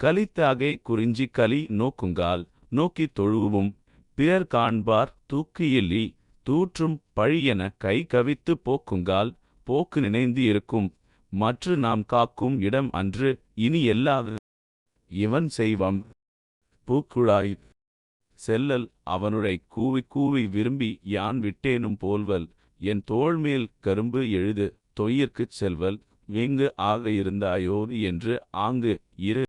கலித்தாகை குறிஞ்சி கலி நோக்குங்கால் நோக்கித் தொழுவும். பிறர் காண்பார் தூக்கு எல்லி தூற்றும் பழியென கை கவித்து போக்குங்கால் போக்கு நினைந்து இருக்கும். மற்று நாம் காக்கும் இடம் அன்று இனி எல்லா இவன் செய்வம். பூக்குழாய் செல்லல் அவனுடைய கூவி கூவி விரும்பி யான் விட்டேனும் போல்வல். என் தோள்மேல் கரும்பு எழுது தொய்யிற்குச் செல்வல். எங்கு ஆக இருந்தாயோ என்று ஆங்கு இரு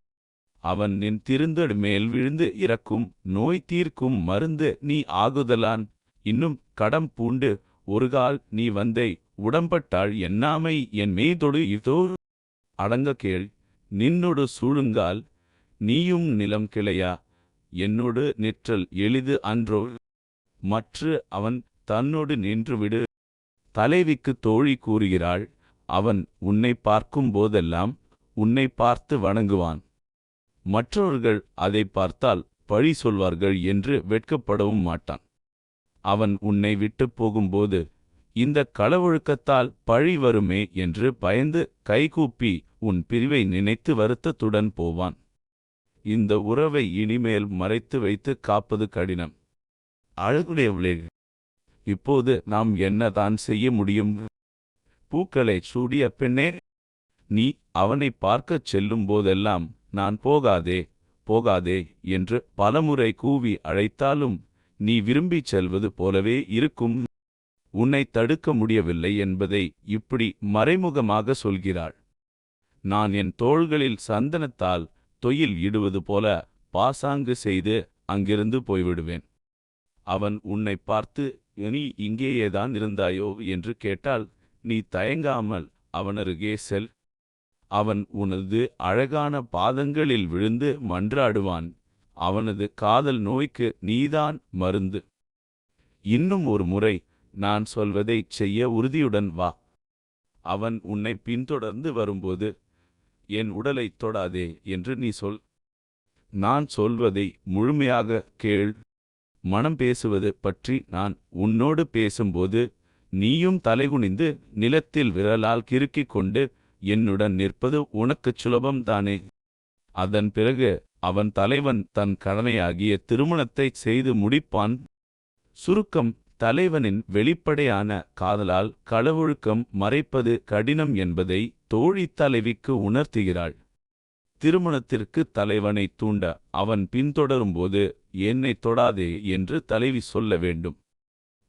அவன் நின் திருந்தடு மேல் விழுந்து இறக்கும் நோய் தீர்க்கும் மருந்து நீ ஆகுதலான். இன்னும் கடம் பூண்டு ஒருகால் நீ வந்தை உடம்பட்டாள் என்னாமை என் மெய்தொடு இதோ. அடங்க கேள் நின்னொடு சூழுங்கால் நீயும் நிலம் கிளையா என்னோடு நிற்றல் எளிது அன்றோ. மற்று அவன் தன்னோடு நின்றுவிடு தலைவிக்கு தோழி கூறுகிறாள் அவன் உன்னை பார்க்கும் போதெல்லாம் உன்னை பார்த்து வணங்குவான். மற்றவர்கள் அதை பார்த்தால் பழி சொல்வார்கள் என்று வெட்கப்படவும் மாட்டான். அவன் உன்னை விட்டுப் போகும்போது இந்த களவொழுக்கத்தால் பழி வருமே என்று பயந்து கைகூப்பி உன் பிரிவை நினைத்து வருத்தத்துடன் போவான். இந்த உறவை இனிமேல் மறைத்து வைத்து காப்பது கடினம். அழகுடையவளே இப்போது நாம் என்னதான் செய்ய முடியும்? பூக்களை சூடிய பெண்ணே நீ அவனை பார்க்கச் செல்லும் போதெல்லாம் நான் போகாதே போகாதே என்று பலமுறை கூவி அழைத்தாலும் நீ விரும்பிச் செல்வது போலவே இருக்கும். உன்னை தடுக்க முடியவில்லை என்பதை இப்படி மறைமுகமாக சொல்கிறாள். நான் என் தோள்களில் சந்தனத்தால் தொயில் இடுவது போல பாசாங்கு செய்து அங்கிருந்து போய்விடுவேன். அவன் உன்னை பார்த்து நீ இங்கேயேதான் இருந்தாயோ? என்று கேட்டால் நீ தயங்காமல் அவனருகே செல். அவன் உனது அழகான பாதங்களில் விழுந்து மன்றாடுவான். அவனது காதல் நோய்க்கு நீதான் மருந்து. இன்னும் ஒரு முறை நான் சொல்வதைச் செய்ய உறுதியுடன் வா. அவன் உன்னை பின்தொடர்ந்து வரும்போது என் உடலைத் தொடாதே என்று நீ சொல். நான் சொல்வதை முழுமையாக கேள். மனம் பேசுவது பற்றி நான் உன்னோடு பேசும்போது நீயும் தலைகுனிந்து நிலத்தில் விரலால் கிறுக்கிக் கொண்டு என்னுடன் நிற்பது உனக்குச் சுலபம்தானே அதன் பிறகு அவன் தலைவன் தன் கடமையாகிய திருமணத்தைச் செய்து முடிப்பான். சுருக்கம் தலைவனின் வெளிப்படையான காதலால் களவொழுக்கம் மறைப்பது கடினம் என்பதை தோழி தலைவிக்கு உணர்த்துகிறாள். திருமணத்திற்கு தலைவனை தூண்ட அவன் பின்தொடரும்போது என்னை தொடாதே என்று தலைவி சொல்ல வேண்டும்.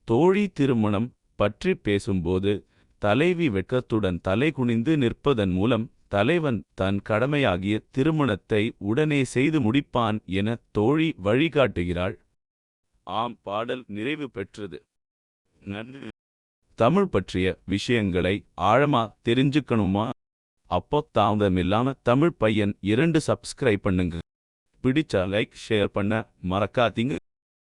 தோழி திருமணம் பற்றி பேசும்போது தலைவி வெட்கத்துடன் தலைகுனிந்து நிற்பதன் மூலம் தலைவன் தன் கடமையாகிய திருமணத்தை உடனே செய்து முடிப்பான் என தோழி வழிகாட்டுகிறாள். ஆம் பாடல் நிறைவு பெற்றது. நன்றி. தமிழ் பற்றிய விஷயங்களை ஆழமா தெரிஞ்சுக்கணுமா? அப்போ தாமதமில்லாம தமிழ் பையன் இரண்டு சப்ஸ்கிரைப் பண்ணுங்க. பிடிச்சா லைக் ஷேர் பண்ண மறக்காதீங்க.